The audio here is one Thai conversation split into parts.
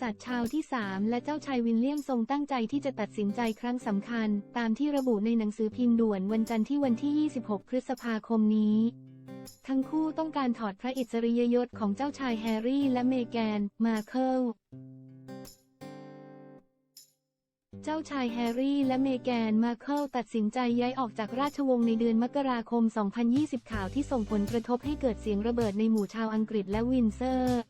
ษัตริย์ชาวที่สามและเจ้าชายวิลเลียมทรงตั้งใจที่จะตัดสินใจครั้งสำคัญ ตามที่ระบุในหนังสือพิมพ์ด่วนวันจันทร์ที่วันที่ 26 พฤษภาคมนี้ ทั้งคู่ต้องการถอดพระอิสริยยศของเจ้าชายแฮร์รี่และเมแกน มาเคิลเจ้าชายแฮร์รี่และเมแกน มาเคิลตัดสินใจย้ายออกจากราชวงศ์ในเดือนมกราคม 2020 ข่าวที่ส่งผลกระทบให้เกิดเสียงระเบิดในหมู่ชาวอังกฤษและวินเซอร์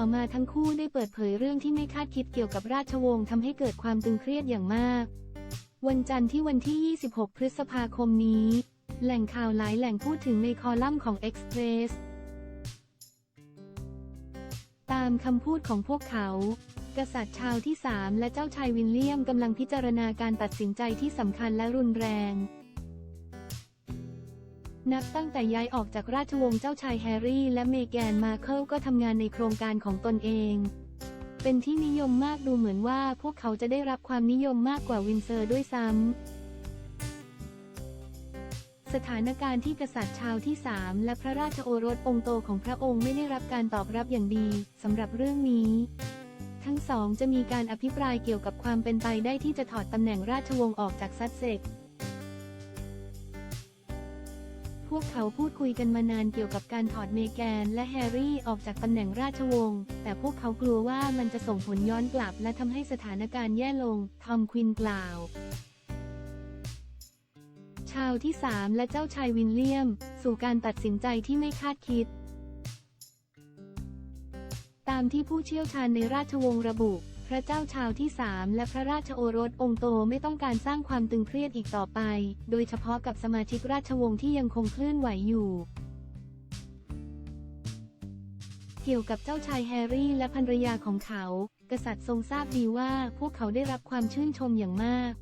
ต่อมาทั้งคู่ได้เปิดเผยเรื่องที่ไม่คาดคิดเกี่ยวกับราชวงศ์ทำให้เกิดความตึงเครียดอย่างมาก วันจันทร์ที่วันที่ 26 พฤษภาคมนี้ แหล่งข่าวหลายแหล่งพูดถึงในคอลัมน์ของ Express ตามคำพูดของพวกเขา กษัตริย์ชาวที่สามและเจ้าชายวิลเลียมกำลังพิจารณาการตัดสินใจที่สำคัญและรุนแรง นับตั้งแต่ย้ายออกจากราชวงศ์เจ้าชายแฮร์รี่ และเมแกนมาเคิลก็ทำงานในโครงการของตนเอง เป็นที่นิยมมากดูเหมือนว่าพวกเขาจะได้รับความนิยมมากกว่าวินเซอร์ด้วยซ้ำ สถานการณ์ที่กษัตริย์ชาวที่สามและพระราชโอรสองค์โตของพระองค์ไม่ได้รับการตอบรับอย่างดีสำหรับเรื่องนี้ ทั้งสองจะมีการอภิปรายเกี่ยวกับความเป็นไปได้ที่จะถอดตำแหน่งราชวงศ์ออกจากซัสเซ็กซ์ พวกเขาพูดคุยกันมานานเกี่ยวกับการถอดเมแกนและแฮร์รี่ออกจากตำแหน่งราชวงศ์แต่พวกเขากลัวว่ามันจะส่งผลย้อนกลับและทำให้สถานการณ์แย่ลง ทอมควินกล่าว ชาวที่สามและเจ้าชายวินเลียม สู่การตัดสินใจที่ไม่คาดคิด ตามที่ผู้เชี่ยวชาญในราชวงศ์ระบุ พระเจ้าชาวที่สามและพระราชโอรสองค์โตไม่ต้องการสร้างความตึงเครียดอีกต่อไป โดยเฉพาะกับสมาชิกราชวงศ์ที่ยังคงเคลื่อนไหวอยู่ เกี่ยวกับเจ้าชายแฮร์รี่และภรรยาของเขา กษัตริย์ทรงทราบดีว่าพวกเขาได้รับความชื่นชมอย่างมาก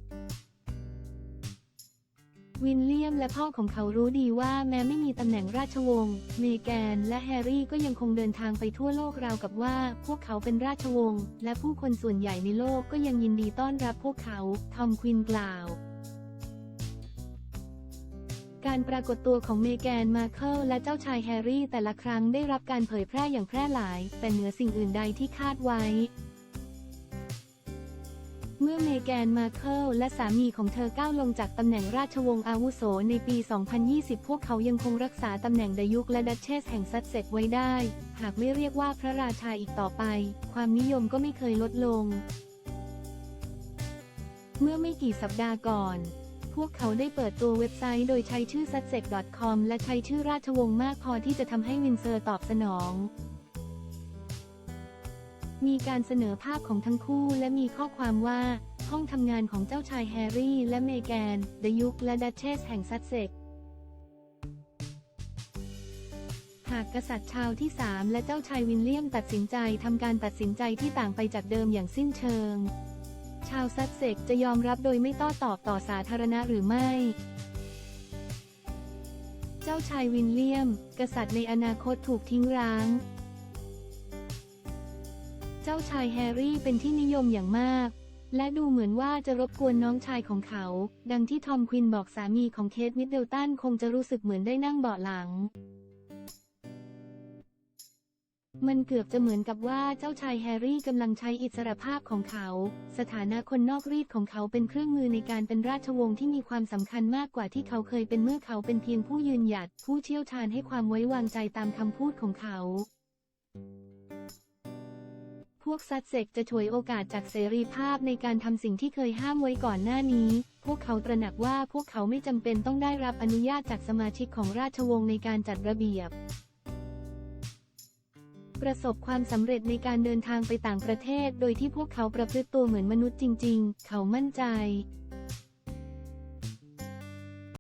วินเลียมและพ่อของเขารู้ดีว่าแม้ไม่มีตำแหน่งราชวงศ์ เมแกนและแฮร์รี่ก็ยังคงเดินทางไปทั่วโลกราวกับว่า พวกเขาเป็นราชวงศ์ และผู้คนส่วนใหญ่ในโลกก็ยังยินดีต้อนรับพวกเขา ทอมควินกล่าว การปรากฏตัวของเมแกนมาเคิลและเจ้าชายแฮร์รี่แต่ละครั้งได้รับการเผยแพร่อย่างแพร่หลาย แต่เหนือสิ่งอื่นใดที่คาดไว้ เมื่อเมแกนมาเคิลและสามีของเธอก้าวลงจากตำแหน่งราชวงศ์อาวุโสในปี 2020 พวกเขายังคงรักษาตำแหน่งดยุกและดัชเชสแห่งซัสเซ็กไว้ได้ หากไม่เรียกว่าพระราชาอีกต่อไป ความนิยมก็ไม่เคยลดลง เมื่อไม่กี่สัปดาห์ก่อนพวกเขาได้เปิดตัวเว็บไซต์โดยใช้ชื่อ sussex.com และใช้ชื่อราชวงศ์มากพอที่จะทำให้วินเซอร์ตอบสนอง มีการเสนอภาพของทั้งคู่และมีข้อความว่า ห้องทำงานของเจ้าชายแฮร์รี่และเมแกน เดยุกและดัชเชสแห่งซัสเซ็กหากกษัตริย์ชาวที่สามและเจ้าชายวินเลียมตัดสินใจทำการตัดสินใจที่ต่างไปจากเดิมอย่างสิ้นเชิง ชาวซัสเซ็กจะยอมรับโดยไม่ต้อตอบต่อสาธารณะหรือไม่ เจ้าชายวินเลียม กษัตริย์ในอนาคตถูกทิ้งร้าง เจ้าชายแฮร์รี่เป็นที่นิยมอย่างมาก และดูเหมือนว่าจะรบกวนน้องชายของเขา ดังที่ทอมควินบอกสามีของเคทมิดเดิลตันคงจะรู้สึกเหมือนได้นั่งเบาะหลัง มันเกือบจะเหมือนกับว่าเจ้าชายแฮร์รี่กำลังใช้อิสรภาพของเขา สถานะคนนอกรีดของเขาเป็นเครื่องมือในการเป็นราชวงศ์ที่มีความสำคัญมากกว่าที่เขาเคยเป็นเมื่อเขาเป็นเพียงผู้ยืนหยัด ผู้เชี่ยวชาญให้ความไว้วางใจตามคำพูดของเขา พวกซัดเซกจะฉวยโอกาสจากเสรีภาพในการทำสิ่งที่เคยห้ามไว้ก่อนหน้านี้ พวกเขาตระหนักว่าพวกเขาไม่จำเป็นต้องได้รับอนุญาตจากสมาชิกของราชวงศ์ในการจัดระเบียบ ประสบความสำเร็จในการเดินทางไปต่างประเทศ โดยที่พวกเขาประพฤติตัวเหมือนมนุษย์จริง ๆ เขามั่นใจ